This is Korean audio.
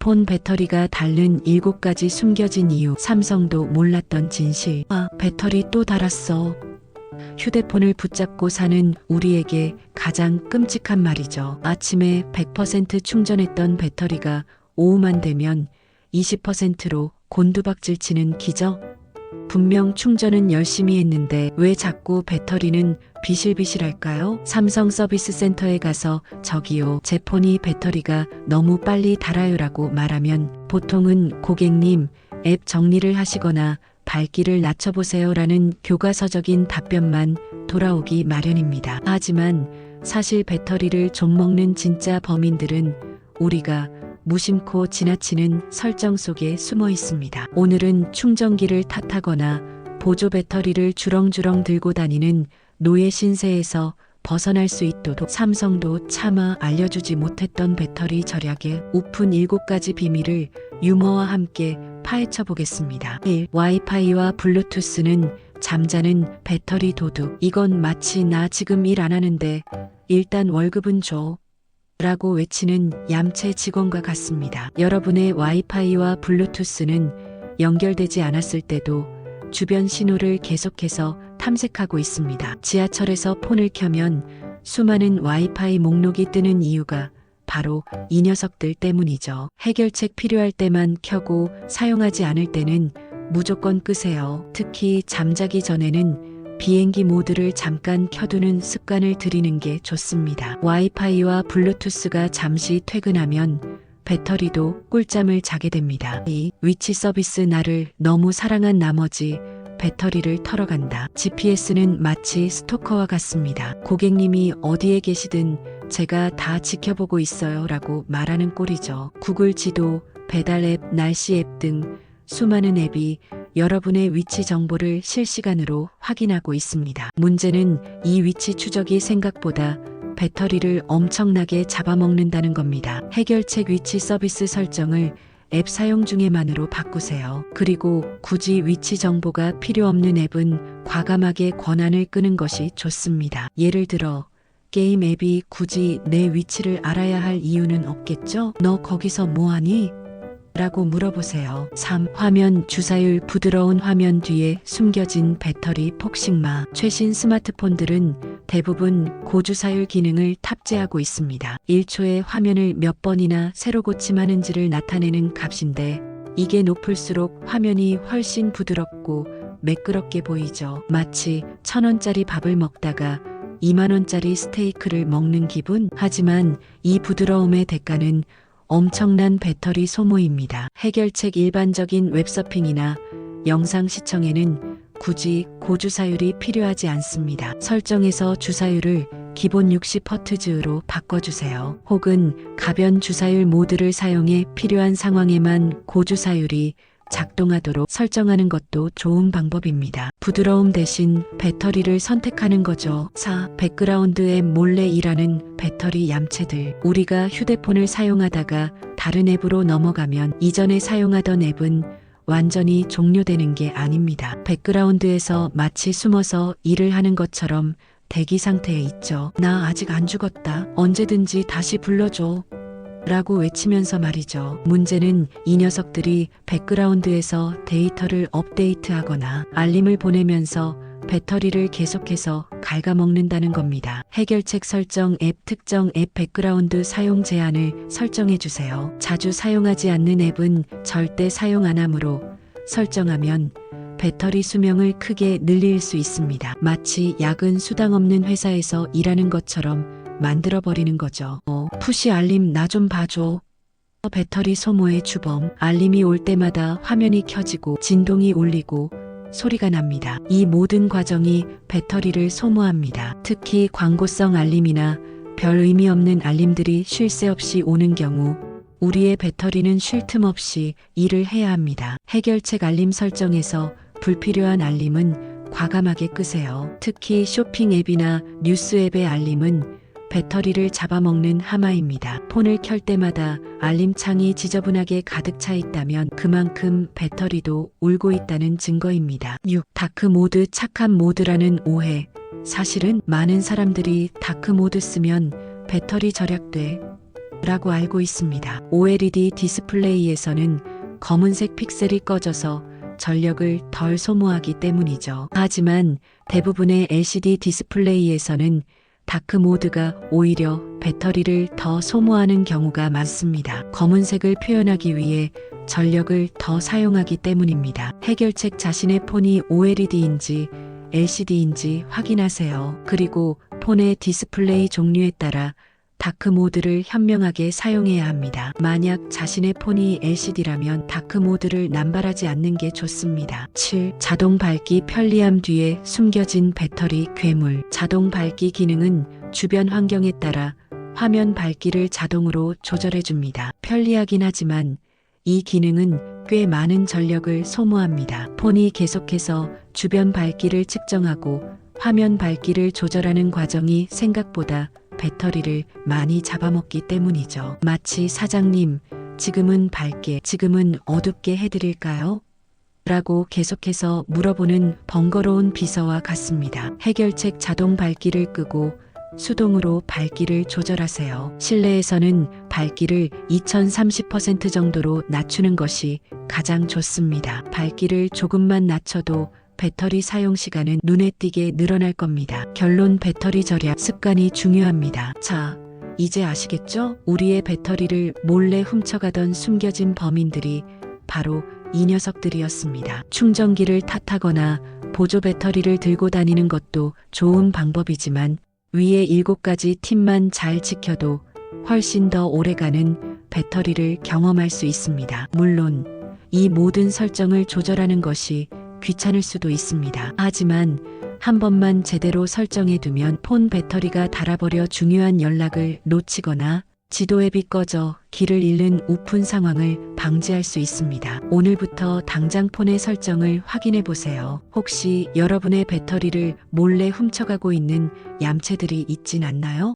폰 배터리가 닳는 7가지 숨겨진 이유. 삼성도 몰랐던 진실. 아, 배터리 또 닳았어. 휴대폰을 붙잡고 사는 우리에게 가장 끔찍한 말이죠. 아침에 100% 충전했던 배터리가 오후만 되면 20%로 곤두박질 치는 기적? 분명 충전은 열심히 했는데 왜 자꾸 배터리는 비실비실할까요? 삼성 서비스 센터에 가서 저기요, 제 폰이 배터리가 너무 빨리 닳아요라고 말하면 보통은 고객님, 앱 정리를 하시거나 밝기를 낮춰보세요라는 교과서적인 답변만 돌아오기 마련입니다. 하지만 사실 배터리를 좀먹는 진짜 범인들은 우리가 무심코 지나치는 설정 속에 숨어 있습니다. 오늘은 충전기를 탓하거나 보조 배터리를 주렁주렁 들고 다니는 노예 신세에서 벗어날 수 있도록 삼성도 차마 알려주지 못했던 배터리 절약의 오픈 7가지 비밀을 유머와 함께 파헤쳐 보겠습니다. 1. 와이파이와 블루투스는 잠자는 배터리 도둑. 이건 마치 나 지금 일 안 하는데 일단 월급은 줘. 라고 외치는 얌체 직원과 같습니다. 여러분의 와이파이와 블루투스는 연결되지 않았을 때도 주변 신호를 계속해서 탐색하고 있습니다. 지하철에서 폰을 켜면 수많은 와이파이 목록이 뜨는 이유가 바로 이 녀석들 때문이죠. 해결책 필요할 때만 켜고 사용하지 않을 때는 무조건 끄세요. 특히 잠자기 전에는 비행기 모드를 잠깐 켜두는 습관을 들이는 게 좋습니다. 와이파이와 블루투스가 잠시 퇴근하면 배터리도 꿀잠을 자게 됩니다. 이 위치 서비스 나를 너무 사랑한 나머지 배터리를 털어간다. GPS는 마치 스토커와 같습니다. 고객님이 어디에 계시든 제가 다 지켜보고 있어요 라고 말하는 꼴이죠. 구글 지도, 배달 앱, 날씨 앱 등 수많은 앱이 여러분의 위치 정보를 실시간으로 확인하고 있습니다. 문제는 이 위치 추적이 생각보다 배터리를 엄청나게 잡아먹는다는 겁니다. 해결책 위치 서비스 설정을 앱 사용 중에만으로 바꾸세요. 그리고 굳이 위치 정보가 필요 없는 앱은 과감하게 권한을 끄는 것이 좋습니다. 예를 들어 게임 앱이 굳이 내 위치를 알아야 할 이유는 없겠죠? 너 거기서 뭐하니? 라고 물어보세요. 3. 화면 주사율 부드러운 화면 뒤에 숨겨진 배터리 폭식마. 최신 스마트폰들은 대부분 고주사율 기능을 탑재하고 있습니다. 1초에 화면을 몇 번이나 새로 고침하는지를 나타내는 값인데 이게 높을수록 화면이 훨씬 부드럽고 매끄럽게 보이죠. 마치 천 원짜리 밥을 먹다가 2만 원짜리 스테이크를 먹는 기분? 하지만 이 부드러움의 대가는 엄청난 배터리 소모입니다. 해결책 일반적인 웹서핑이나 영상 시청에는 굳이 고주사율이 필요하지 않습니다. 설정에서 주사율을 기본 60Hz로 바꿔주세요. 혹은 가변 주사율 모드를 사용해 필요한 상황에만 고주사율이 작동하도록 설정하는 것도 좋은 방법입니다. 부드러움 대신 배터리를 선택하는 거죠. 4. 백그라운드 앱 몰래 일하는 배터리 얌체들. 우리가 휴대폰을 사용하다가 다른 앱으로 넘어가면 이전에 사용하던 앱은 완전히 종료되는 게 아닙니다. 백그라운드에서 마치 숨어서 일을 하는 것처럼 대기 상태에 있죠. 나 아직 안 죽었다. 언제든지 다시 불러줘. 라고 외치면서 말이죠. 문제는 이 녀석들이 백그라운드에서 데이터를 업데이트하거나 알림을 보내면서 배터리를 계속해서 갉아먹는다는 겁니다. 해결책 설정 앱 특정 앱 백그라운드 사용 제한을 설정해 주세요. 자주 사용하지 않는 앱은 절대 사용 안 하므로 설정하면 배터리 수명을 크게 늘릴 수 있습니다. 마치 야근 수당 없는 회사에서 일하는 것처럼 만들어버리는 거죠. 어, 푸시 알림 나 좀 봐줘. 배터리 소모의 주범. 알림이 올 때마다 화면이 켜지고 진동이 울리고 소리가 납니다. 이 모든 과정이 배터리를 소모합니다. 특히 광고성 알림이나 별 의미 없는 알림들이 쉴 새 없이 오는 경우 우리의 배터리는 쉴 틈 없이 일을 해야 합니다. 해결책 알림 설정에서 불필요한 알림은 과감하게 끄세요. 특히 쇼핑 앱이나 뉴스 앱의 알림은 배터리를 잡아먹는 하마입니다. 폰을 켤 때마다 알림창이 지저분하게 가득 차 있다면 그만큼 배터리도 울고 있다는 증거입니다. 6. 다크 모드 착한 모드라는 오해. 사실은 많은 사람들이 다크 모드 쓰면 배터리 절약돼 라고 알고 있습니다. OLED 디스플레이에서는 검은색 픽셀이 꺼져서 전력을 덜 소모하기 때문이죠. 하지만 대부분의 LCD 디스플레이에서는 다크 모드가 오히려 배터리를 더 소모하는 경우가 많습니다. 검은색을 표현하기 위해 전력을 더 사용하기 때문입니다. 해결책 자신의 폰이 OLED인지 LCD인지 확인하세요. 그리고 폰의 디스플레이 종류에 따라 다크 모드를 현명하게 사용해야 합니다. 만약 자신의 폰이 LCD라면 다크 모드를 남발하지 않는 게 좋습니다. 7. 자동 밝기 편리함 뒤에 숨겨진 배터리 괴물. 자동 밝기 기능은 주변 환경에 따라 화면 밝기를 자동으로 조절해 줍니다. 편리하긴 하지만 이 기능은 꽤 많은 전력을 소모합니다. 폰이 계속해서 주변 밝기를 측정하고 화면 밝기를 조절하는 과정이 생각보다 배터리를 많이 잡아먹기 때문이죠. 마치 사장님, 지금은 밝게, 지금은 어둡게 해드릴까요? 라고 계속해서 물어보는 번거로운 비서와 같습니다. 해결책 자동 밝기를 끄고 수동으로 밝기를 조절하세요. 실내에서는 밝기를 2030% 정도로 낮추는 것이 가장 좋습니다. 밝기를 조금만 낮춰도 배터리 사용 시간은 눈에 띄게 늘어날 겁니다. 결론 배터리 절약 습관이 중요합니다. 자, 이제 아시겠죠? 우리의 배터리를 몰래 훔쳐가던 숨겨진 범인들이 바로 이 녀석들이었습니다. 충전기를 탓하거나 보조 배터리를 들고 다니는 것도 좋은 방법이지만 위에 일곱 가지 팁만 잘 지켜도 훨씬 더 오래가는 배터리를 경험할 수 있습니다. 물론 이 모든 설정을 조절하는 것이 귀찮을 수도 있습니다. 하지만 한 번만 제대로 설정해 두면 폰 배터리가 닳아버려 중요한 연락을 놓치거나 지도 앱이 꺼져 길을 잃는 우픈 상황을 방지할 수 있습니다. 오늘부터 당장 폰의 설정을 확인해 보세요. 혹시 여러분의 배터리를 몰래 훔쳐가고 있는 얌체들이 있진 않나요?